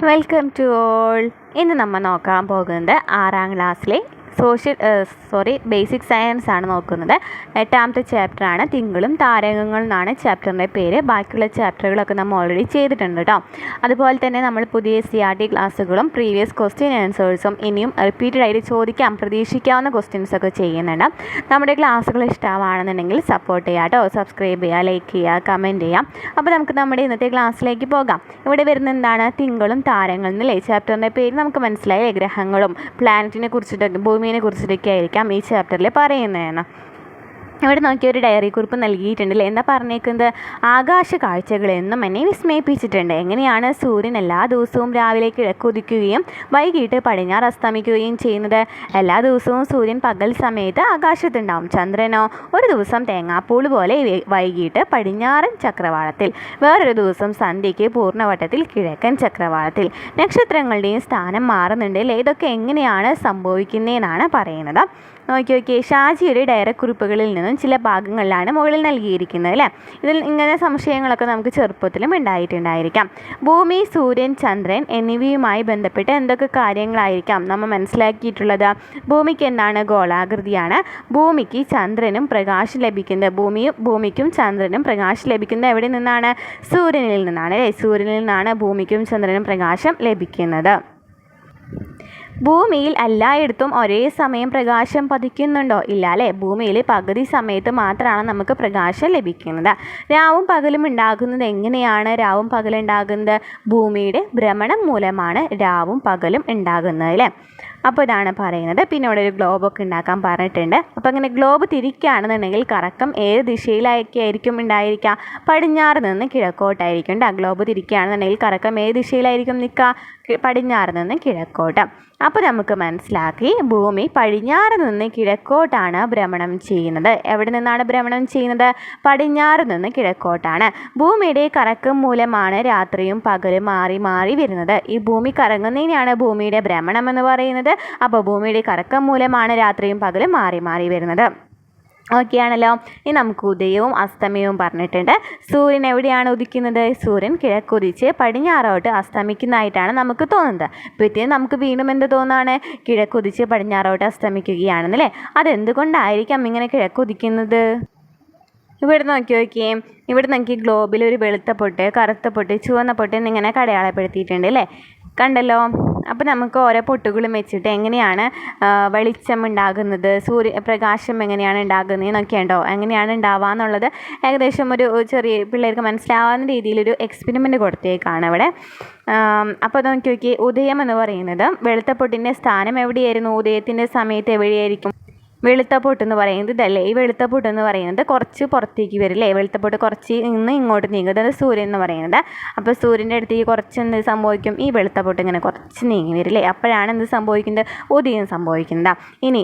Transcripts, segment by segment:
Welcome to all ഇന്ന് നമ്മൾ നോക്കാൻ പോകുന്നത് ആറാം ക്ലാസ്സിലെ സോഷ്യൽ സോറി ബേസിക് സയൻസ് ആണ് നോക്കുന്നത്. എട്ടാമത്തെ ചാപ്റ്ററാണ് തിങ്കളും താരകങ്ങളും എന്നാണ് ചാപ്റ്ററിന്റെ പേര്. ബാക്കിയുള്ള ചാപ്റ്ററുകളൊക്കെ നമ്മൾ ഓൾറെഡി ചെയ്തിട്ടുണ്ട് കേട്ടോ അതുപോലെ തന്നെ നമ്മൾ പുതിയ സി ആർ ടി ക്ലാസ്സുകളും പ്രീവിയസ് ക്വസ്റ്റ്യൻ ആൻസേഴ്സും ഇനിയും റിപ്പീറ്റഡ് ആയിട്ട് ചോദിക്കാം പ്രതീക്ഷിക്കാവുന്ന ക്വസ്റ്റ്യൻസ് ഒക്കെ ചെയ്യുന്നുണ്ട്. നമ്മുടെ ക്ലാസ്സുകൾ ഇഷ്ടമാണെന്നുണ്ടെങ്കിൽ സപ്പോർട്ട് ചെയ്യുക കേട്ടോ സബ്സ്ക്രൈബ് ചെയ്യുക ലൈക്ക് ചെയ്യുക കമന്റ് ചെയ്യാം. അപ്പോൾ നമുക്ക് നമ്മുടെ ഇന്നത്തെ ക്ലാസ്സിലേക്ക് പോകാം. ഇവിടെ വരുന്ന എന്താണ്? തിങ്കളും താരങ്ങളും എന്നല്ലേ? ചാപ്റ്ററിന്റെ പേര് നമുക്ക് മനസ്സിലായി. ഗ്രഹങ്ങളും പ്ലാനറ്റിനെ കുറിച്ചിട്ടൊക്കെ ഭൂമിയെ കുറിച്ചിട്ടൊക്കെ ആയിരിക്കാം ഈ ചാപ്റ്ററിൽ പറയുന്നതെന്ന്. ഇവിടെ നോക്കിയ ഒരു ഡയറി കുറിപ്പ് നൽകിയിട്ടുണ്ട് അല്ലേ എന്താ പറഞ്ഞേക്കുന്നത്? ആകാശ കാഴ്ചകൾ എന്നും എന്നെ വിസ്മയിപ്പിച്ചിട്ടുണ്ട്. എങ്ങനെയാണ് സൂര്യൻ എല്ലാ ദിവസവും രാവിലെ കിഴക്കുദിക്കുകയും വൈകിട്ട് പടിഞ്ഞാറ് അസ്തമിക്കുകയും ചെയ്യുന്നത്? എല്ലാ ദിവസവും സൂര്യൻ പകൽ സമയത്ത് ആകാശത്തുണ്ടാവും. ചന്ദ്രനോ ഒരു ദിവസം തേങ്ങാപ്പൂൾ പോലെ വൈകിട്ട് പടിഞ്ഞാറൻ ചക്രവാളത്തിൽ വേറൊരു ദിവസം സന്ധ്യയ്ക്ക് പൂർണവട്ടത്തിൽ കിഴക്കൻ ചക്രവാളത്തിൽ. നക്ഷത്രങ്ങളുടെയും സ്ഥാനം മാറുന്നുണ്ട് അല്ലേ ഇതൊക്കെ എങ്ങനെയാണ് സംഭവിക്കുന്നതെന്നാണ് പറയുന്നത്. നോക്കി നോക്കിയേ ഷാജിയുടെ ഡയറക്കുറിപ്പുകളിൽ നിന്നും ചില ഭാഗങ്ങളിലാണ് മുകളിൽ നൽകിയിരിക്കുന്നത് അല്ലേ? ഇതിൽ ഇങ്ങനെ സംശയങ്ങളൊക്കെ നമുക്ക് ചെറുപ്പത്തിലും ഉണ്ടായിട്ടുണ്ടായിരിക്കാം. ഭൂമി സൂര്യൻ ചന്ദ്രൻ എന്നിവയുമായി ബന്ധപ്പെട്ട് എന്തൊക്കെ കാര്യങ്ങളായിരിക്കാം നമ്മൾ മനസ്സിലാക്കിയിട്ടുള്ളത്? ഭൂമിക്ക് എന്താണ് ഗോളാകൃതിയാണ്? ഭൂമിക്ക് ചന്ദ്രനും പ്രകാശം ലഭിക്കുന്നത് ഭൂമിയും ഭൂമിക്കും ചന്ദ്രനും പ്രകാശം ലഭിക്കുന്നത് എവിടെ നിന്നാണ്? സൂര്യനിൽ നിന്നാണ് അല്ലേ? സൂര്യനിൽ നിന്നാണ് ഭൂമിക്കും ചന്ദ്രനും പ്രകാശം ലഭിക്കുന്നത്. ഭൂമിയിൽ എല്ലായിടത്തും ഒരേ സമയം പ്രകാശം പതിക്കുന്നുണ്ടോ? ഇല്ല അല്ലേ ഭൂമിയിൽ പകുതി സമയത്ത് മാത്രമാണ് നമുക്ക് പ്രകാശം ലഭിക്കുന്നത്. രാവും പകലും ഉണ്ടാകുന്നത് എങ്ങനെയാണ്? രാവും പകലും ഉണ്ടാകുന്നത് ഭൂമിയുടെ ഭ്രമണം മൂലമാണ് രാവും പകലും ഉണ്ടാകുന്നത് അല്ലേ? അപ്പോൾ ഇതാണ് പറയുന്നത്. പിന്നെ ഇവിടെ ഒരു ഗ്ലോബൊക്കെ ഉണ്ടാക്കാൻ പറഞ്ഞിട്ടുണ്ട്. അപ്പോൾ അങ്ങനെ ഗ്ലോബ് തിരിക്കുകയാണെന്നുണ്ടെങ്കിൽ കറക്കം ഏത് ദിശയിലൊക്കെ ആയിരിക്കും ഉണ്ടായിരിക്കുക? പടിഞ്ഞാറ് നിന്ന് കിഴക്കോട്ടായിരിക്കും ഉണ്ടാകും ഗ്ലോബ് തിരിക്കുകയാണെന്നുണ്ടെങ്കിൽ കറക്കം ഏത് ദിശയിലായിരിക്കും നിൽക്കുക? പടിഞ്ഞാറ് നിന്ന് കിഴക്കോട്ട്. അപ്പോൾ നമുക്ക് മനസ്സിലാക്കി ഭൂമി പടിഞ്ഞാറ് നിന്ന് കിഴക്കോട്ടാണ് ഭ്രമണം ചെയ്യുന്നത്. എവിടെ നിന്നാണ് ഭ്രമണം ചെയ്യുന്നത്? പടിഞ്ഞാറ് നിന്ന് കിഴക്കോട്ടാണ്. ഭൂമിയുടെ കറക്കം മൂലമാണ് രാത്രിയും പകലും മാറി മാറി വരുന്നത്. ഈ ഭൂമി കറങ്ങുന്നതിനെയാണ് ഭൂമിയുടെ ഭ്രമണം എന്ന് പറയുന്നത്. അപ്പോൾ ഭൂമിയുടെ കറക്കം മൂലമാണ് രാത്രിയും പകലും മാറി മാറി വരുന്നത്. ഓക്കെ ആണല്ലോ ഇനി നമുക്ക് ഉദയവും അസ്തമയവും പറഞ്ഞിട്ടുണ്ട്. സൂര്യൻ എവിടെയാണ് ഉദിക്കുന്നത്? സൂര്യൻ കിഴക്കുദിച്ച് പടിഞ്ഞാറോട്ട് അസ്തമിക്കുന്നതായിട്ടാണ് നമുക്ക് തോന്നുന്നത്. പിറ്റേന്ന് നമുക്ക് വീണ്ടും എന്ത് തോന്നാണ് കിഴക്കുദിച്ച് പടിഞ്ഞാറോട്ട് അസ്തമിക്കുകയാണെന്നല്ലേ? അതെന്തുകൊണ്ടായിരിക്കാം ഇങ്ങനെ കിഴക്കുദിക്കുന്നത്? ഇവിടെ നോക്കി നോക്കിയേ. ഇവിടെ നോക്കി ഗ്ലോബിൽ ഒരു വെളുത്ത പൊട്ട് കറുത്ത പൊട്ട് ചുവന്ന പൊട്ട് എന്നിങ്ങനെ കടയാളപ്പെടുത്തിയിട്ടുണ്ട് അല്ലേ? കണ്ടല്ലോ? അപ്പോൾ നമുക്ക് ഓരോ പൊട്ടുകളും വെച്ചിട്ട് എങ്ങനെയാണ് വെളിച്ചം ഉണ്ടാകുന്നത് സൂര്യ പ്രകാശം എങ്ങനെയാണ് ഉണ്ടാകുന്നത് എന്നൊക്കെ ഉണ്ടോ? എങ്ങനെയാണ് ഉണ്ടാവുക എന്നുള്ളത് ഏകദേശം ഒരു ചെറിയ പിള്ളേർക്ക് മനസ്സിലാവുന്ന രീതിയിലൊരു എക്സ്പെരിമെന്റ് കൊടുത്തേക്കാണ് ഇവിടെ. ആം, അപ്പോൾ നോക്കി നോക്കി ഉദയം എന്ന് പറയുന്നത് വെളുത്ത പൊട്ടിന്റെ സ്ഥാനം എവിടെയായിരുന്നു? ഉദയത്തിന്റെ സമയത്ത് എവിടെയായിരിക്കും? വെളുത്തപ്പൊട്ട് എന്ന് പറയുന്നത് ഇതല്ലേ? ഈ വെളുത്തപ്പൊട്ട് എന്ന് പറയുന്നത് കുറച്ച് പുറത്തേക്ക് വരില്ലേ? വെളുത്തപ്പൊട്ട് കുറച്ച് നിന്ന് ഇങ്ങോട്ട് നീങ്ങും. അതായത് സൂര്യൻ എന്ന് പറയുന്നത്. അപ്പോൾ സൂര്യന്റെ അടുത്തേക്ക് കുറച്ച് എന്ത് സംഭവിക്കും? ഈ വെളുത്തപ്പൊട്ട് ഇങ്ങനെ കുറച്ച് നീങ്ങി വരില്ലേ? അപ്പോഴാണ് എന്ത് സംഭവിക്കുന്നത്? ഉദയം സംഭവിക്കുന്നത്. ഇനി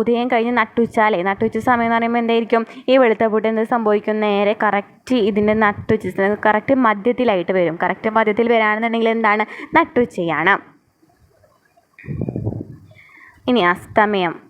ഉദയം കഴിഞ്ഞ് നട്ടുച്ചാലേ. നട്ടുച്ച സമയം എന്ന് പറയുമ്പോൾ എന്തായിരിക്കും? ഈ വെളുത്തപ്പൊട്ട് എന്ത് സംഭവിക്കും? നേരെ കറക്റ്റ് ഇതിന്റെ നട്ടുച്ച കറക്റ്റ് മധ്യത്തിലായിട്ട് വരും. കറക്റ്റ് മധ്യത്തിൽ വരാണെന്നുണ്ടെങ്കിൽ എന്താണ്? നട്ടുച്ചയാണ്. ഇനി അസ്തമയം.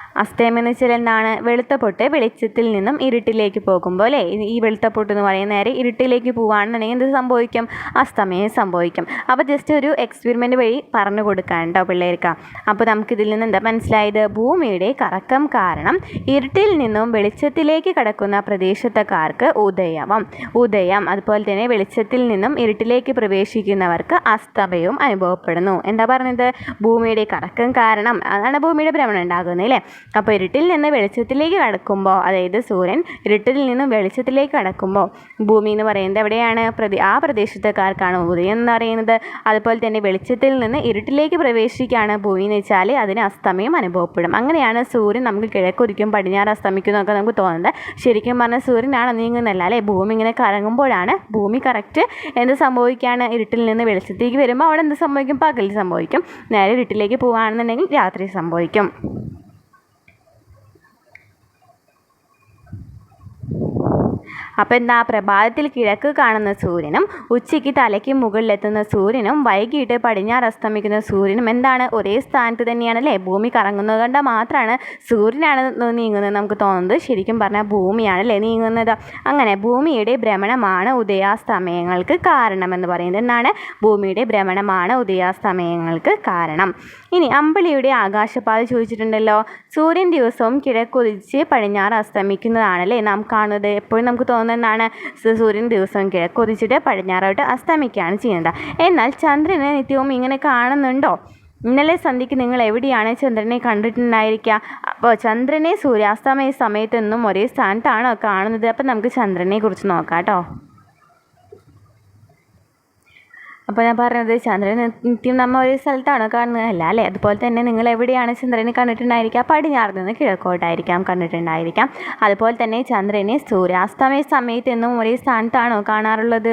അസ്തമയം എന്ന് വെച്ചാൽ എന്താണ് വെളുത്ത പൊട്ട് വെളിച്ചത്തിൽ നിന്നും ഇരുട്ടിലേക്ക് പോകുമ്പോൾ അല്ലേ? ഈ- വെളുത്തപ്പൊട്ട് വെളുത്ത പൊട്ട് എന്ന് പറയുന്ന നേരെ ഇരുട്ടിലേക്ക് പോവുകയാണെന്നുണ്ടെങ്കിൽ എന്ത് സംഭവിക്കും? അസ്തമയം സംഭവിക്കും. അപ്പോൾ ജസ്റ്റ് ഒരു എക്സ്പെരിമെന്റ് വഴി പറഞ്ഞു കൊടുക്കാൻ കേട്ടോ പിള്ളേർക്ക്. അപ്പോൾ നമുക്കിതിൽ നിന്ന് എന്താ മനസ്സിലായത്? ഭൂമിയുടെ കറക്കം കാരണം ഇരുട്ടിൽ നിന്നും വെളിച്ചത്തിലേക്ക് കടക്കുന്ന പ്രദേശത്തക്കാർക്ക് ഉദയവും. ഉദയം അതുപോലെ തന്നെ വെളിച്ചത്തിൽ നിന്നും ഇരുട്ടിലേക്ക് പ്രവേശിക്കുന്നവർക്ക് അസ്തമയവും അനുഭവപ്പെടുന്നു. എന്താ പറഞ്ഞത്? ഭൂമിയുടെ കറക്കം കാരണം. അതാണ് ഭൂമിയുടെ ഭ്രമണം ഉണ്ടാകുന്നത് അല്ലേ? അപ്പോൾ ഇരുട്ടിൽ നിന്ന് വെളിച്ചത്തിലേക്ക് കടക്കുമ്പോൾ അതായത് സൂര്യൻ ഇരുട്ടിൽ നിന്നും വെളിച്ചത്തിലേക്ക് കടക്കുമ്പോൾ ഭൂമി എന്ന് പറയുന്നത് എവിടെയാണ്? പ്രതി ആ പ്രദേശത്തുകാർക്കാണ് ഉദയം എന്ന് പറയുന്നത്. അതുപോലെ തന്നെ വെളിച്ചത്തിൽ നിന്ന് ഇരുട്ടിലേക്ക് പ്രവേശിക്കുകയാണ് ഭൂമി എന്ന് വെച്ചാൽ അതിന് അസ്തമയം അനുഭവപ്പെടും. അങ്ങനെയാണ് സൂര്യൻ നമുക്ക് കിഴക്കൊരിക്കും പടിഞ്ഞാറ് അസ്തമിക്കും എന്നൊക്കെ നമുക്ക് തോന്നുന്നത്. ശരിക്കും പറഞ്ഞാൽ സൂര്യനാണ് നീങ്ങുന്നല്ല അല്ലേ? ഭൂമി ഇങ്ങനെ കറങ്ങുമ്പോഴാണ് ഭൂമി കറക്റ്റ് എന്ത് സംഭവിക്കുകയാണ്? ഇരുട്ടിൽ നിന്ന് വെളിച്ചത്തേക്ക് വരുമ്പോൾ അവിടെ എന്ത് സംഭവിക്കും? പകൽ സംഭവിക്കും. നേരെ ഇരുട്ടിലേക്ക് പോകുകയാണെന്നുണ്ടെങ്കിൽ രാത്രി സംഭവിക്കും. അപ്പോൾ എന്താ പ്രഭാതത്തിൽ കിഴക്ക് കാണുന്ന സൂര്യനും ഉച്ചയ്ക്ക് തലയ്ക്ക് മുകളിലെത്തുന്ന സൂര്യനും വൈകിട്ട് പടിഞ്ഞാറ് അസ്തമിക്കുന്ന സൂര്യനും എന്താണ്? ഒരേ സ്ഥാനത്ത് തന്നെയാണ് അല്ലേ? ഭൂമി കറങ്ങുന്നത് കണ്ട മാത്രമാണ് സൂര്യനാണ് നീങ്ങുന്നത് നമുക്ക് തോന്നുന്നത്. ശരിക്കും പറഞ്ഞാൽ ഭൂമിയാണ് അല്ലേ നീങ്ങുന്നത്? അങ്ങനെ ഭൂമിയുടെ ഭ്രമണമാണ് ഉദയാസ്തമയങ്ങൾക്ക് കാരണമെന്ന് പറയുന്നത്. എന്നാണ് ഭൂമിയുടെ ഭ്രമണമാണ് ഉദയാസ്തമയങ്ങൾക്ക് കാരണം. ഇനി അമ്പിളിയുടെ ആകാശപാത ചോദിച്ചിട്ടുണ്ടല്ലോ. സൂര്യൻ ദിവസവും കിഴക്കുതിച്ച് പടിഞ്ഞാറ് അസ്തമിക്കുന്നതാണല്ലേ നാം കാണുന്നത്. എപ്പോഴും നമുക്ക് തോന്നുന്നതാണ് സൂര്യൻ ദിവസവും കിഴക്കുതിച്ചിട്ട് പടിഞ്ഞാറോട്ട് അസ്തമിക്കുകയാണ് ചെയ്യുന്നത്. എന്നാൽ ചന്ദ്രനെ നിത്യവും ഇങ്ങനെ കാണുന്നുണ്ടോ? ഇന്നലെ സന്ധ്യയ്ക്ക് നിങ്ങൾ എവിടെയാണ് ചന്ദ്രനെ കണ്ടിട്ടുണ്ടായിരിക്കുക? അപ്പോൾ ചന്ദ്രനെ സൂര്യാസ്തമയ സമയത്തൊന്നും ഒരേ സ്ഥാനത്താണോ കാണുന്നത്? അപ്പം നമുക്ക് ചന്ദ്രനെ കുറിച്ച് നോക്കാം കേട്ടോ. അപ്പോൾ ഞാൻ പറഞ്ഞത് ചന്ദ്രൻ നിത്യം നമ്മൾ ഒരു സ്ഥലത്താണോ കാണുന്നത്. അല്ല അല്ലേ? അതുപോലെ തന്നെ നിങ്ങൾ എവിടെയാണ് ചന്ദ്രനെ കണ്ടിട്ടുണ്ടായിരിക്കുക? പടിഞ്ഞാറ് നിന്ന് കിഴക്കോട്ടായിരിക്കാം കണ്ടിട്ടുണ്ടായിരിക്കാം. അതുപോലെ തന്നെ ചന്ദ്രനെ സൂര്യാസ്തമയ സമയത്ത് എന്നും ഒരേ സ്ഥാനത്താണോ കാണാറുള്ളത്?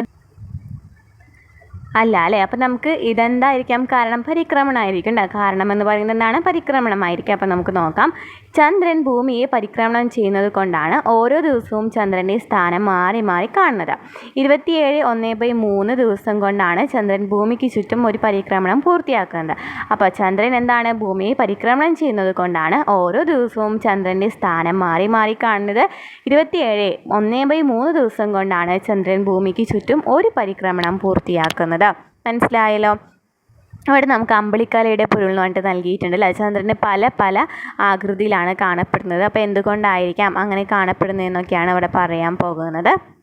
അല്ല അല്ലേ? അപ്പം നമുക്ക് ഇതെന്തായിരിക്കാം? കാരണം പരിക്രമണമായിരിക്കും. കാരണം എന്ന് പറയുന്നത് എന്താണ്? പരിക്രമണമായിരിക്കും. അപ്പം നമുക്ക് നോക്കാം. ചന്ദ്രൻ ഭൂമിയെ പരിക്രമണം ചെയ്യുന്നത് കൊണ്ടാണ് ഓരോ ദിവസവും ചന്ദ്രന്റെ സ്ഥാനം മാറി മാറി കാണുന്നത്. ഇരുപത്തിയേഴ് ഒന്ന് ബൈ മൂന്ന് ദിവസം കൊണ്ടാണ് ചന്ദ്രൻ ഭൂമിക്ക് ചുറ്റും ഒരു പരിക്രമണം പൂർത്തിയാക്കുന്നത്. അപ്പോൾ ചന്ദ്രൻ എന്താണ്? ഭൂമിയെ പരിക്രമണം ചെയ്യുന്നത് കൊണ്ടാണ് ഓരോ ദിവസവും ചന്ദ്രന്റെ സ്ഥാനം മാറി മാറി കാണുന്നത്. ഇരുപത്തിയേഴ് ഒന്ന് ബൈ മൂന്ന് ദിവസം കൊണ്ടാണ് ചന്ദ്രൻ ഭൂമിക്ക് ചുറ്റും ഒരു പരിക്രമണം പൂർത്തിയാക്കുന്നത്. മനസ്സിലായല്ലോ? അവിടെ നമുക്ക് അമ്പളിക്കാലയുടെ പറഞ്ഞിട്ട് നൽകിയിട്ടുണ്ട് അല്ലേ? ചന്ദ്രന് പല പല ആകൃതിയിലാണ് കാണപ്പെടുന്നത്. അപ്പോൾ എന്തുകൊണ്ടായിരിക്കാം അങ്ങനെ കാണപ്പെടുന്നതെന്നൊക്കെയാണ് അവിടെ പറയാൻ പോകുന്നത്.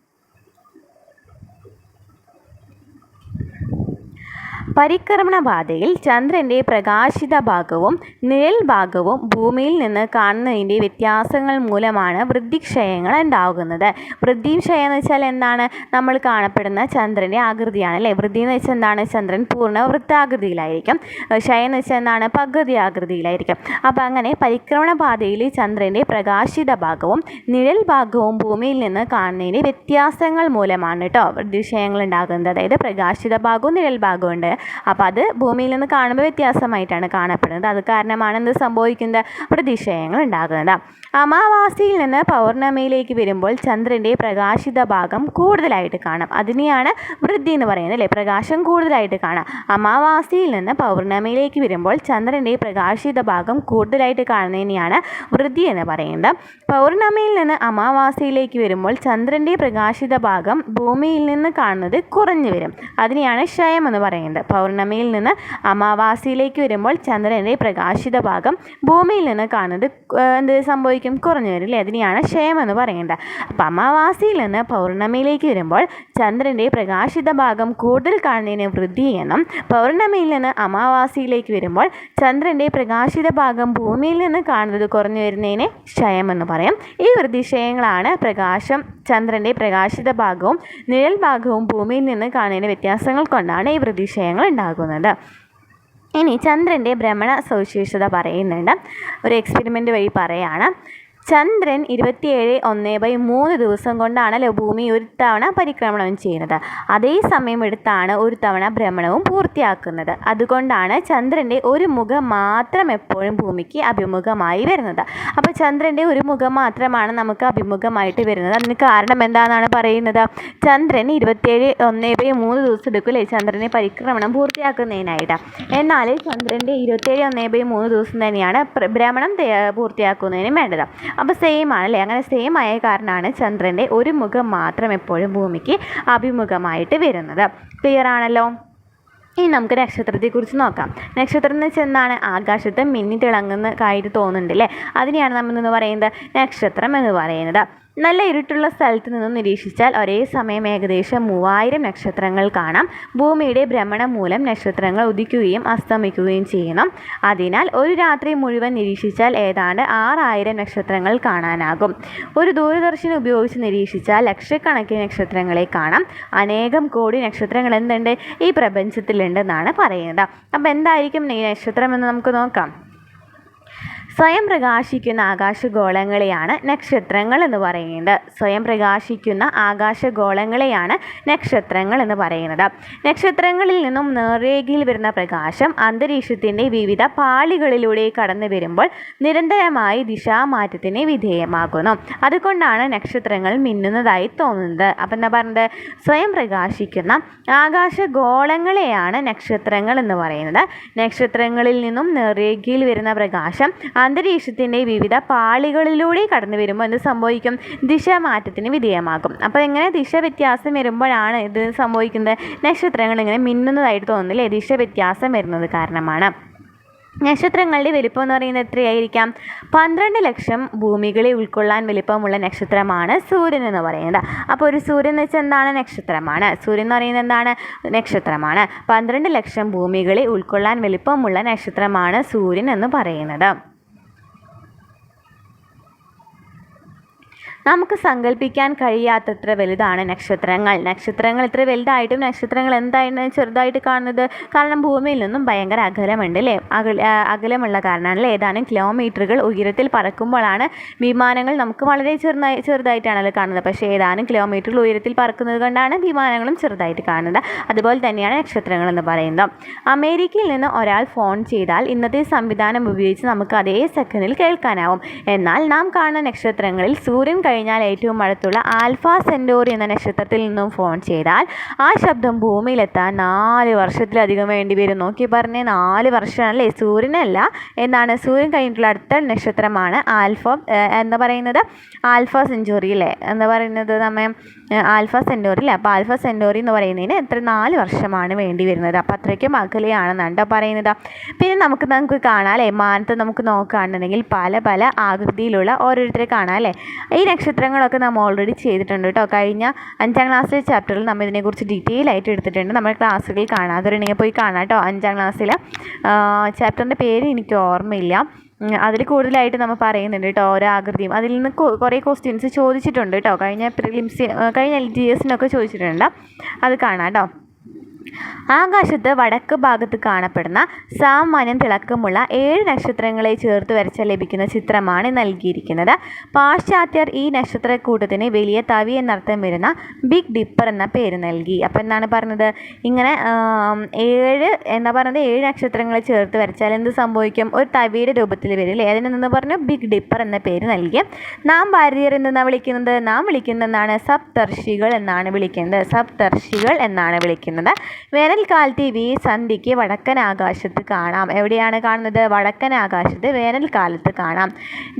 പരിക്രമണ പാതയിൽ ചന്ദ്രന്റെ പ്രകാശിത ഭാഗവും നിഴൽ ഭാഗവും ഭൂമിയിൽ നിന്ന് കാണുന്നതിന്റെ വ്യത്യാസങ്ങൾ മൂലമാണ് വൃദ്ധിക്ഷയങ്ങൾ ഉണ്ടാകുന്നത്. വൃദ്ധിക്ഷയം എന്ന് വെച്ചാൽ എന്താണ്? നമ്മൾ കാണപ്പെടുന്ന ചന്ദ്രന്റെ ആകൃതിയാണ് അല്ലേ? വൃദ്ധി എന്ന് വെച്ചാൽ എന്താണ്? ചന്ദ്രൻ പൂർണ വൃത്താകൃതിയിലായിരിക്കും. ക്ഷയം എന്ന് വെച്ചാൽ എന്താണ്? പകുതി ആകൃതിയിലായിരിക്കും. അപ്പം അങ്ങനെ പരിക്രമണ പാതയിൽ ചന്ദ്രന്റെ പ്രകാശിത ഭാഗവും നിഴൽ ഭാഗവും ഭൂമിയിൽ നിന്ന് കാണുന്നതിന്റെ വ്യത്യാസങ്ങൾ മൂലമാണ് കേട്ടോ വൃദ്ധിക്ഷയങ്ങൾ ഉണ്ടാകുന്നത്. അതായത് പ്രകാശിത ഭാഗവും നിഴൽ ഭാഗവും ഉണ്ട്. അപ്പോൾ അത് ഭൂമിയിൽ നിന്ന് കാണുമ്പോൾ വ്യത്യാസമായിട്ടാണ് കാണപ്പെടുന്നത്. അത് കാരണമാണ് എന്ത് സംഭവിക്കുന്നത്? വൃദ്ധിക്ഷയങ്ങൾ ഉണ്ടാകുന്നത്. അമാവാസിയിൽ നിന്ന് പൗർണമിയിലേക്ക് വരുമ്പോൾ ചന്ദ്രന്റെ പ്രകാശിത ഭാഗം കൂടുതലായിട്ട് കാണാം. അതിനെയാണ് വൃദ്ധി എന്ന് പറയുന്നത് അല്ലേ? പ്രകാശം കൂടുതലായിട്ട് കാണാം. അമാവാസിയിൽ നിന്ന് പൗർണമിയിലേക്ക് വരുമ്പോൾ ചന്ദ്രന്റെ പ്രകാശിത ഭാഗം കൂടുതലായിട്ട് കാണുന്നതിനെയാണ് വൃദ്ധി എന്ന് പറയുന്നത്. പൗർണമിയിൽ നിന്ന് അമാവാസിയിലേക്ക് വരുമ്പോൾ ചന്ദ്രന്റെ പ്രകാശിത ഭാഗം ഭൂമിയിൽ നിന്ന് കാണുന്നത് കുറഞ്ഞു വരും. അതിനെയാണ് ക്ഷയം എന്ന് പറയുന്നത്. പൗർണമിയിൽ നിന്ന് അമാവാസിയിലേക്ക് വരുമ്പോൾ ചന്ദ്രന്റെ പ്രകാശിത ഭാഗം ഭൂമിയിൽ നിന്ന് കാണുന്നത് എന്ത് സംഭവിക്കും? കുറഞ്ഞു വരും അല്ലേ? അതിനെയാണ് ക്ഷയം എന്ന് പറയേണ്ടത്. അപ്പം അമാവാസിയിൽ നിന്ന് പൗർണമിയിലേക്ക് വരുമ്പോൾ ചന്ദ്രന്റെ പ്രകാശിത ഭാഗം കൂടുതൽ കാണുന്നതിന് വൃദ്ധി എന്നും പൗർണമിയിൽ നിന്ന് അമാവാസിയിലേക്ക് വരുമ്പോൾ ചന്ദ്രന്റെ പ്രകാശിത ഭാഗം ഭൂമിയിൽ നിന്ന് കാണുന്നത് കുറഞ്ഞു വരുന്നതിനെ ക്ഷയം എന്ന് പറയും. ഈ വൃദ്ധിക്ഷയങ്ങളാണ് പ്രകാശം ചന്ദ്രന്റെ പ്രകാശിത ഭാഗവും നിഴൽ ഭാഗവും ഭൂമിയിൽ നിന്ന് കാണുന്നതിന് വ്യത്യാസങ്ങൾ കൊണ്ടാണ് ഈ വൃദ്ധിക്ഷയങ്ങൾ ഉണ്ടാകുന്നത് ഇനി ചന്ദ്രന്റെ ഭ്രമണ സവിശേഷത പറയുന്നുണ്ട്. ഒരു എക്സ്പെരിമെന്റ് വഴി പറയാണ്. ചന്ദ്രൻ ഇരുപത്തിയേഴ് ഒന്ന് ബൈ മൂന്ന് ദിവസം കൊണ്ടാണല്ലോ ഭൂമി ഒരു തവണ പരിക്രമണം ചെയ്യുന്നത്. അതേ സമയം എടുത്താണ് ഒരു തവണ ഭ്രമണവും പൂർത്തിയാക്കുന്നത്. അതുകൊണ്ടാണ് ചന്ദ്രന്റെ ഒരു മുഖം മാത്രം എപ്പോഴും ഭൂമിക്ക് അഭിമുഖമായി വരുന്നത്. അപ്പോൾ ചന്ദ്രന്റെ ഒരു മുഖം മാത്രമാണ് നമുക്ക് അഭിമുഖമായിട്ട് വരുന്നത്. അതിന് കാരണം എന്താണെന്നാണ് പറയുന്നത്? ചന്ദ്രൻ ഇരുപത്തിയേഴ് ഒന്ന് ബൈ മൂന്ന് ദിവസം എടുക്കില്ലേ ചന്ദ്രനെ പരിക്രമണം പൂർത്തിയാക്കുന്നതിനായിട്ട്. എന്നാൽ ചന്ദ്രന്റെ ഇരുപത്തിയേഴ് ഒന്ന് ബൈ മൂന്ന് ദിവസം തന്നെയാണ് ഭ്രമണം പൂർത്തിയാക്കുന്നതിനും വേണ്ടത്. അപ്പോൾ സെയിം ആണല്ലേ? അങ്ങനെ സെയിം ആയ കാരണമാണ് ചന്ദ്രന്റെ ഒരു മുഖം മാത്രം എപ്പോഴും ഭൂമിക്ക് അഭിമുഖമായിട്ട് വരുന്നത്. ക്ലിയർ ആണല്ലോ? ഇനി നമുക്ക് നക്ഷത്രത്തെക്കുറിച്ച് നോക്കാം. നക്ഷത്രം എന്ന് വെച്ചാൽ എന്താണ്? ആകാശത്ത് മിന്നി തിളങ്ങുന്ന തോന്നുന്നുണ്ട് അല്ലേ അതിനെയാണ് നമ്മൾ എന്ന് പറയുന്നത് നക്ഷത്രം എന്ന് പറയുന്നത്. നല്ല ഇരുട്ടുള്ള സ്ഥലത്ത് നിന്നും നിരീക്ഷിച്ചാൽ ഒരേ സമയം ഏകദേശം മൂവായിരം നക്ഷത്രങ്ങൾ കാണാം. ഭൂമിയുടെ ഭ്രമണം മൂലം നക്ഷത്രങ്ങൾ ഉദിക്കുകയും അസ്തമിക്കുകയും ചെയ്യണം. അതിനാൽ ഒരു രാത്രി മുഴുവൻ നിരീക്ഷിച്ചാൽ ഏതാണ്ട് ആറായിരം നക്ഷത്രങ്ങൾ കാണാനാകും. ഒരു ദൂരദർശനം ഉപയോഗിച്ച് നിരീക്ഷിച്ചാൽ ലക്ഷക്കണക്കിന് നക്ഷത്രങ്ങളെ കാണാം. അനേകം കോടി നക്ഷത്രങ്ങൾ എന്തുണ്ട്? ഈ പ്രപഞ്ചത്തിലുണ്ടെന്നാണ് പറയുന്നത്. അപ്പോൾ എന്തായിരിക്കും ഈ നക്ഷത്രം എന്ന് നമുക്ക് നോക്കാം. സ്വയം പ്രകാശിക്കുന്ന ആകാശഗോളങ്ങളെയാണ് നക്ഷത്രങ്ങൾ എന്ന് പറയുന്നത്. സ്വയം പ്രകാശിക്കുന്ന ആകാശഗോളങ്ങളെയാണ് നക്ഷത്രങ്ങൾ എന്ന് പറയുന്നത്. നക്ഷത്രങ്ങളിൽ നിന്നും നേർരേഖയിൽ വരുന്ന പ്രകാശം അന്തരീക്ഷത്തിന്റെ വിവിധ പാളികളിലൂടെ കടന്നു വരുമ്പോൾ നിരന്തരമായി ദിശാമാറ്റത്തിന് വിധേയമാകുന്നു അതുകൊണ്ടാണ് നക്ഷത്രങ്ങൾ മിന്നുന്നതായി തോന്നുന്നത്. അപ്പം എന്താ പറയുന്നത് സ്വയം പ്രകാശിക്കുന്ന ആകാശഗോളങ്ങളെയാണ് നക്ഷത്രങ്ങൾ എന്ന് പറയുന്നത്. നക്ഷത്രങ്ങളിൽ നിന്നും നേർരേഖയിൽ വരുന്ന പ്രകാശം അന്തരീക്ഷത്തിന്റെ വിവിധ പാളികളിലൂടെ കടന്നു വരുമ്പോൾ എന്ത് സംഭവിക്കും? ദിശാമാറ്റത്തിന് വിധേയമാകും. അപ്പോൾ എങ്ങനെ ദിശ വ്യത്യാസം വരുമ്പോഴാണ് ഇത് സംഭവിക്കുന്നത്? നക്ഷത്രങ്ങൾ ഇങ്ങനെ മിന്നുന്നതായിട്ട് തോന്നുന്നില്ലേ? ദിശ വ്യത്യാസം വരുന്നത് കാരണമാണ്. നക്ഷത്രങ്ങളുടെ വലിപ്പം എന്ന് പറയുന്നത് എത്രയായിരിക്കാം? പന്ത്രണ്ട് ലക്ഷം ഭൂമികളെ ഉൾക്കൊള്ളാൻ വലിപ്പമുള്ള നക്ഷത്രമാണ് സൂര്യൻ എന്ന് പറയുന്നത്. അപ്പോൾ ഒരു സൂര്യൻ എന്ന് വെച്ചാൽ എന്താണ്? നക്ഷത്രമാണ്. സൂര്യൻ എന്ന് പറയുന്നത് എന്താണ്? നക്ഷത്രമാണ്. പന്ത്രണ്ട് ലക്ഷം ഭൂമികളെ ഉൾക്കൊള്ളാൻ വലിപ്പമുള്ള നക്ഷത്രമാണ് സൂര്യൻ എന്ന് പറയുന്നത്. നമുക്ക് സങ്കല്പിക്കാൻ കഴിയാത്തത്ര വലുതാണ് നക്ഷത്രങ്ങൾ. നക്ഷത്രങ്ങൾ ഇത്ര വലുതായിട്ടും നക്ഷത്രങ്ങൾ എന്തായിരുന്നു ചെറുതായിട്ട് കാണുന്നത്? കാരണം ഭൂമിയിൽ നിന്നും ഭയങ്കര അകലമുണ്ട് അല്ലേ അകല അകലമുള്ള കാരണമാണ് അല്ലേ ഏതാനും കിലോമീറ്ററുകൾ ഉയരത്തിൽ പറക്കുമ്പോഴാണ് വിമാനങ്ങൾ നമുക്ക് വളരെ ചെറുതായി ചെറുതായിട്ടാണല്ലോ കാണുന്നത്. പക്ഷേ ഏതാനും കിലോമീറ്ററുകൾ ഉയരത്തിൽ പറക്കുന്നത് കൊണ്ടാണ് വിമാനങ്ങളും ചെറുതായിട്ട് കാണുന്നത്. അതുപോലെ തന്നെയാണ് നക്ഷത്രങ്ങൾ എന്ന് പറയുന്നത്. അമേരിക്കയിൽ നിന്ന് ഒരാൾ ഫോൺ ചെയ്താൽ ഇന്നത്തെ സംവിധാനം ഉപയോഗിച്ച് നമുക്ക് അതേ സെക്കൻഡിൽ കേൾക്കാനാവും. എന്നാൽ നാം കാണുന്ന നക്ഷത്രങ്ങളിൽ സൂര്യൻ കഴിഞ്ഞാൽ ഏറ്റവും അടുത്തുള്ള ആൽഫ സെന്റോറി എന്ന നക്ഷത്രത്തിൽ നിന്നും ഫോൺ ചെയ്താൽ ആ ശബ്ദം ഭൂമിയിലെത്താൻ നാല് വർഷത്തിലധികം വേണ്ടി വരും. നോക്കി പറഞ്ഞേ നാല് വർഷമാണല്ലേ? സൂര്യനല്ല. എന്നാണ്. സൂര്യൻ കഴിഞ്ഞിട്ടുള്ള അടുത്ത നക്ഷത്രമാണ് ആൽഫ എന്ന് പറയുന്നത് ആൽഫ സെഞ്ചുറി അല്ലേ? എന്ന് പറയുന്നത് നമ്മൾ ആൽഫ സെന്റോറി അല്ലേ? അപ്പോൾ ആൽഫ സെന്റോറി എന്ന് പറയുന്നതിന് എത്ര നാല് വർഷമാണ് വേണ്ടി വരുന്നത്. അപ്പോൾ അത്രയ്ക്കും അകലെയാണെന്നാണ് കേട്ടോ പറയുന്നത്. പിന്നെ നമുക്ക് നമുക്ക് കാണാം അല്ലേ? മാനത്ത് നമുക്ക് നോക്കുകയാണെന്നുണ്ടെങ്കിൽ പല പല ആകൃതിയിലുള്ള ഓരോരുത്തരെ കാണാം അല്ലേ? ഈ നക്ഷത്രങ്ങളൊക്കെ നമ്മൾ ഓൾറെഡി ചെയ്തിട്ടുണ്ട് കേട്ടോ കഴിഞ്ഞ അഞ്ചാം ക്ലാസ്സിലെ ചാപ്റ്ററിൽ നമ്മൾ ഇതിനെക്കുറിച്ച് ഡീറ്റെയിൽ ആയിട്ട് എടുത്തിട്ടുണ്ട്. നമ്മൾ ക്ലാസ്സുകളിൽ കാണാതൊരുണ്ടെങ്കിൽ പോയി കാണാം കേട്ടോ അഞ്ചാം ക്ലാസ്സിലെ ചാപ്റ്ററിന്റെ പേര് എനിക്ക് ഓർമ്മയില്ല. അതിൽ കൂടുതലായിട്ട് നമ്മൾ പറയുന്നുണ്ട് കേട്ടോ ഓരോ ആകൃതിയും. അതിൽ നിന്ന് കുറേ ക്വസ്റ്റ്യൻസ് ചോദിച്ചിട്ടുണ്ട് കേട്ടോ കഴിഞ്ഞ പ്രിലിംസ് കഴിഞ്ഞ എൽ ജി എസിനൊക്കെ ചോദിച്ചിട്ടുണ്ട്. അത് കാണാം കേട്ടോ ആകാശത്ത് വടക്ക് ഭാഗത്ത് കാണപ്പെടുന്ന സാമാന്യം തിളക്കമുള്ള ഏഴ് നക്ഷത്രങ്ങളെ ചേർത്ത് വരച്ചാൽ ലഭിക്കുന്ന ചിത്രമാണ് നൽകിയിരിക്കുന്നത്. പാശ്ചാത്യർ ഈ നക്ഷത്രക്കൂട്ടത്തിന് വലിയ തവി എന്നർത്ഥം വരുന്ന ബിഗ് ഡിപ്പർ എന്ന പേര് നൽകി. അപ്പോൾ എന്താണ് പറഞ്ഞത്? ഇങ്ങനെ ഏഴ് എന്താ പറയുന്നത് ഏഴ് നക്ഷത്രങ്ങളെ ചേർത്ത് വരച്ചാൽ എന്ത് സംഭവിക്കും? ഒരു തവിയുടെ രൂപത്തിൽ വരില്ല അല്ലേ? പറഞ്ഞു? ബിഗ് ഡിപ്പർ എന്ന പേര് നൽകി. നാം ഭാരതീയർ എന്തെന്നാണ് വിളിക്കുന്നത്? നാം വിളിക്കുന്നത് എന്താണ് സപ്തർഷികൾ എന്നാണ് വിളിക്കുന്നത്. സപ്തർഷികൾ എന്നാണ് വിളിക്കുന്നത്. വേനൽക്കാലത്ത് ഇവയെ സന്ധ്യയ്ക്ക് വടക്കൻ ആകാശത്ത് കാണാം. എവിടെയാണ് കാണുന്നത്? വടക്കൻ ആകാശത്ത് വേനൽക്കാലത്ത് കാണാം.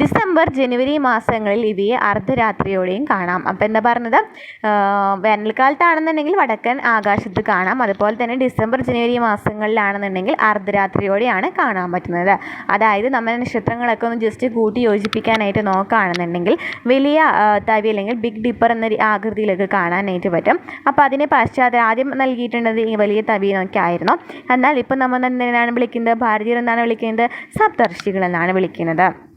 ഡിസംബർ ജനുവരി മാസങ്ങളിൽ ഇവയെ അർദ്ധരാത്രിയോടെയും കാണാം. അപ്പോൾ എന്താ പറഞ്ഞത്? വേനൽക്കാലത്താണെന്നുണ്ടെങ്കിൽ വടക്കൻ ആകാശത്ത് കാണാം. അതുപോലെ തന്നെ ഡിസംബർ ജനുവരി മാസങ്ങളിലാണെന്നുണ്ടെങ്കിൽ അർദ്ധരാത്രിയോടെയാണ് കാണാൻ പറ്റുന്നത്. അതായത് നമ്മുടെ നക്ഷത്രങ്ങളൊക്കെ ഒന്ന് ജസ്റ്റ് കൂട്ടി യോജിപ്പിക്കാനായിട്ട് നോക്കുകയാണെന്നുണ്ടെങ്കിൽ വലിയ തവി അല്ലെങ്കിൽ ബിഗ് ഡിപ്പർ എന്ന ആകൃതിയിലൊക്കെ കാണാനായിട്ട് പറ്റും. അപ്പോൾ അതിന് പശ്ചാത്തലം ആദ്യം നൽകിയിട്ടുള്ളത് ഈ വലിയ തവിയൊക്കെ ആയിരുന്നു. എന്നാൽ ഇപ്പം നമ്മൾ എന്തിനാണ് വിളിക്കുന്നത്? ഭാരതീയർ എന്നാണ് വിളിക്കുന്നത്? സപ്തർഷികൾ എന്നാണ് വിളിക്കുന്നത്.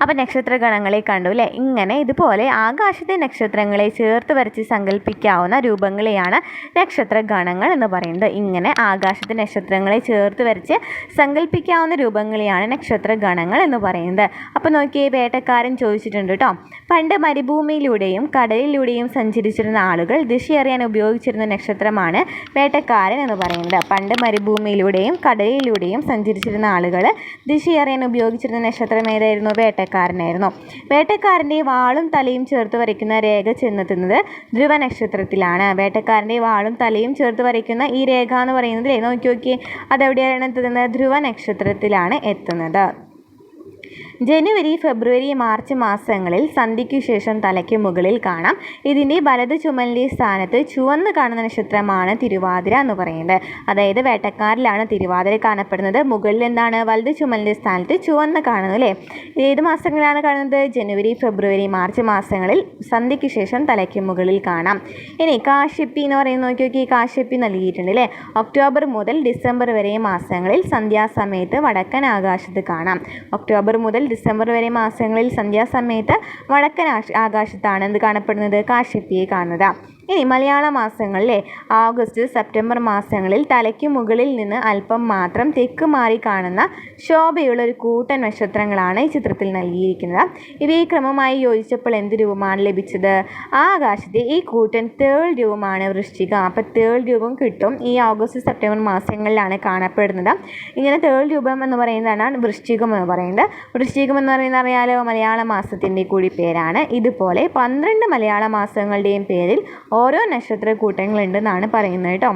അപ്പോൾ നക്ഷത്രഗണങ്ങളെ കണ്ടു അല്ലേ ഇങ്ങനെ ഇതുപോലെ ആകാശത്തെ നക്ഷത്രങ്ങളെ ചേർത്ത് വരച്ച് സങ്കല്പിക്കാവുന്ന രൂപങ്ങളെയാണ് നക്ഷത്രഗണങ്ങൾ എന്ന് പറയുന്നത്. ഇങ്ങനെ ആകാശത്തെ നക്ഷത്രങ്ങളെ ചേർത്ത് വരച്ച് സങ്കല്പിക്കാവുന്ന രൂപങ്ങളെയാണ് നക്ഷത്രഗണങ്ങൾ എന്ന് പറയുന്നത്. അപ്പോൾ നോക്കിയേ വേട്ടക്കാരൻ ചോദിച്ചിട്ടുണ്ട് കേട്ടോ പണ്ട് മരുഭൂമിയിലൂടെയും കടലിലൂടെയും സഞ്ചരിച്ചിരുന്ന ആളുകൾ ദിശയറിയാൻ ഉപയോഗിച്ചിരുന്ന നക്ഷത്രമാണ് വേട്ടക്കാരൻ എന്ന് പറയുന്നത്. പണ്ട് മരുഭൂമിയിലൂടെയും കടലിലൂടെയും സഞ്ചരിച്ചിരുന്ന ആളുകൾ ദിശയറിയാൻ ഉപയോഗിച്ചിരുന്ന നക്ഷത്രം ഏതായിരുന്നു? വേട്ടക്കാരനായിരുന്നു. വേട്ടക്കാരന്റെ വാളും തലയും ചേർത്ത് വരയ്ക്കുന്ന രേഖ ചെന്നെത്തുന്നത് ധ്രുവ നക്ഷത്രത്തിലാണ് വേട്ടക്കാരന്റെ വാളും തലയും ചേർത്ത് വരയ്ക്കുന്ന ഈ രേഖ എന്ന് പറയുന്നത് നോക്കി നോക്കി അതെവിടെയാണ് എത്തുന്നത്? ധ്രുവ നക്ഷത്രത്തിലാണ് എത്തുന്നത്. ജനുവരി ഫെബ്രുവരി മാർച്ച് മാസങ്ങളിൽ സന്ധ്യയ്ക്കു ശേഷം തലയ്ക്ക് മുകളിൽ കാണാം. ഇതിന്റെ വലത് ചുമലിന്റെ സ്ഥാനത്ത് ചുവന്ന് കാണുന്ന നക്ഷത്രമാണ് തിരുവാതിര എന്ന് പറയുന്നത്. അതായത് വേട്ടക്കാരിലാണ് തിരുവാതിര കാണപ്പെടുന്നത്. മുകളിൽ എന്താണ്? വലത് ചുമലിന്റെ സ്ഥാനത്ത് ചുവന്ന് കാണുന്നു അല്ലേ? ഏത് മാസങ്ങളിലാണ് കാണുന്നത്? ജനുവരി ഫെബ്രുവരി മാർച്ച് മാസങ്ങളിൽ സന്ധ്യയ്ക്ക് ശേഷം തലയ്ക്ക് മുകളിൽ കാണാം. ഇനി കാശിപ്പി എന്ന് പറയുന്ന നോക്കി നോക്കി കാശിപ്പി നൽകിയിട്ടുണ്ട് അല്ലേ? ഒക്ടോബർ മുതൽ ഡിസംബർ വരെ മാസങ്ങളിൽ സന്ധ്യാസമയത്ത് വടക്കൻ ആകാശത്ത് കാണാം. ഒക്ടോബർ മുതൽ ഡിസംബർ വരെ മാസങ്ങളിൽ സന്ധ്യാസമയത്ത് വടക്കൻ ആകാശത്താണ് എന്ത് കാണപ്പെടുന്നത്? കാശ്യപ്പിയെ കാണുന്നത് ഇനി മലയാള മാസങ്ങളിലെ ഓഗസ്റ്റ് സെപ്റ്റംബർ മാസങ്ങളിൽ തലയ്ക്ക് മുകളിൽ നിന്ന് അല്പം മാത്രം തെക്ക് മാറി കാണുന്ന ശോഭയുള്ള ഒരു കൂട്ടൻ നക്ഷത്രങ്ങളാണ് ഈ ചിത്രത്തിൽ നൽകിയിരിക്കുന്നത്. ഇവയെ ക്രമമായി യോജിച്ചപ്പോൾ എന്ത് രൂപമാണ് ലഭിച്ചത്? ആകാശത്തെ ഈ കൂട്ടൻ തേൾ രൂപമാണ് വൃശ്ചിക. അപ്പോൾ തേൾ രൂപം കിട്ടും ഈ ഓഗസ്റ്റ് സെപ്റ്റംബർ മാസങ്ങളിലാണ് കാണപ്പെടുന്നത്. ഇങ്ങനെ തേൾ രൂപം എന്ന് പറയുന്നതാണ് വൃശ്ചികം എന്ന് പറയുന്നത്. വൃശ്ചികം എന്ന് പറയുന്നത് അറിയാലോ? മലയാള മാസത്തിന്റെ കൂടി പേരാണ്. ഇതുപോലെ പന്ത്രണ്ട് മലയാള മാസങ്ങളുടെയും പേരിൽ ഓരോ നക്ഷത്ര കൂട്ടങ്ങളുണ്ടെന്നാണ് പറയുന്നത് കേട്ടോ.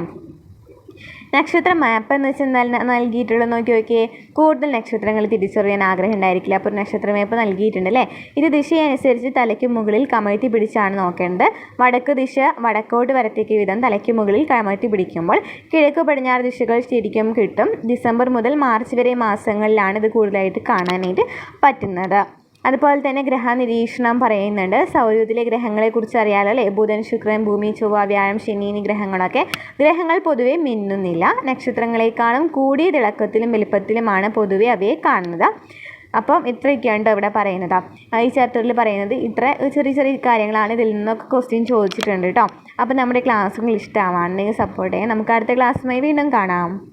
നക്ഷത്ര മാപ്പ് എന്ന് വെച്ചാൽ നൽകിയിട്ടുള്ള നോക്കി നോക്കിയേ. കൂടുതൽ നക്ഷത്രങ്ങൾ തിരിച്ചറിയാൻ ആഗ്രഹം ഉണ്ടായിരിക്കില്ല. അപ്പോൾ നക്ഷത്ര മാപ്പ് നൽകിയിട്ടുണ്ട് അല്ലേ? ഇത് ദിശയനുസരിച്ച് തലയ്ക്ക് മുകളിൽ കമഴ്ത്തി പിടിച്ചാണ് നോക്കേണ്ടത്. വടക്ക് ദിശ വടക്കോട്ട് വരത്തേക്ക് വിധം തലയ്ക്ക് മുകളിൽ കമഴ്ത്തി പിടിക്കുമ്പോൾ കിഴക്ക് പടിഞ്ഞാറ് ദിശകൾ ശരിക്കും കിട്ടും. ഡിസംബർ മുതൽ മാർച്ച് വരെ മാസങ്ങളിലാണ് ഇത് കൂടുതലായിട്ട് കാണാനായിട്ട് പറ്റുന്നത്. അതുപോലെ തന്നെ ഗ്രഹനിരീക്ഷണം പറയുന്നുണ്ട്. സൗരയൂഥത്തിലെ ഗ്രഹങ്ങളെക്കുറിച്ച് അറിയാലോ അല്ലേ? ബുധൻ ശുക്രൻ ഭൂമി ചൊവ്വ വ്യാഴം ശനി എന്നീ ഗ്രഹങ്ങളൊക്കെ. ഗ്രഹങ്ങൾ പൊതുവെ മിന്നുന്നില്ല. നക്ഷത്രങ്ങളെക്കാളും കൂടിയ തിളക്കത്തിലും വലിപ്പത്തിലുമാണ് പൊതുവെ അവയെ കാണുന്നത്. അപ്പം ഇത്രയൊക്കെയാണ് ഇവിടെ പറയുന്നത്. ഈ ചാപ്റ്ററിൽ പറയുന്നത് ഇത്ര ചെറിയ ചെറിയ കാര്യങ്ങളാണ് ഇതിൽ നിന്നൊക്കെ ക്വസ്റ്റ്യൻ ചോദിച്ചിട്ടുണ്ട് കേട്ടോ അപ്പം നമ്മുടെ ക്ലാസ്സുകൾ ഇഷ്ടമാണെന്നെങ്കിൽ സപ്പോർട്ട് ചെയ്യാം നമുക്ക് അടുത്ത ക്ലാസ്സുമായി വീണ്ടും കാണാം.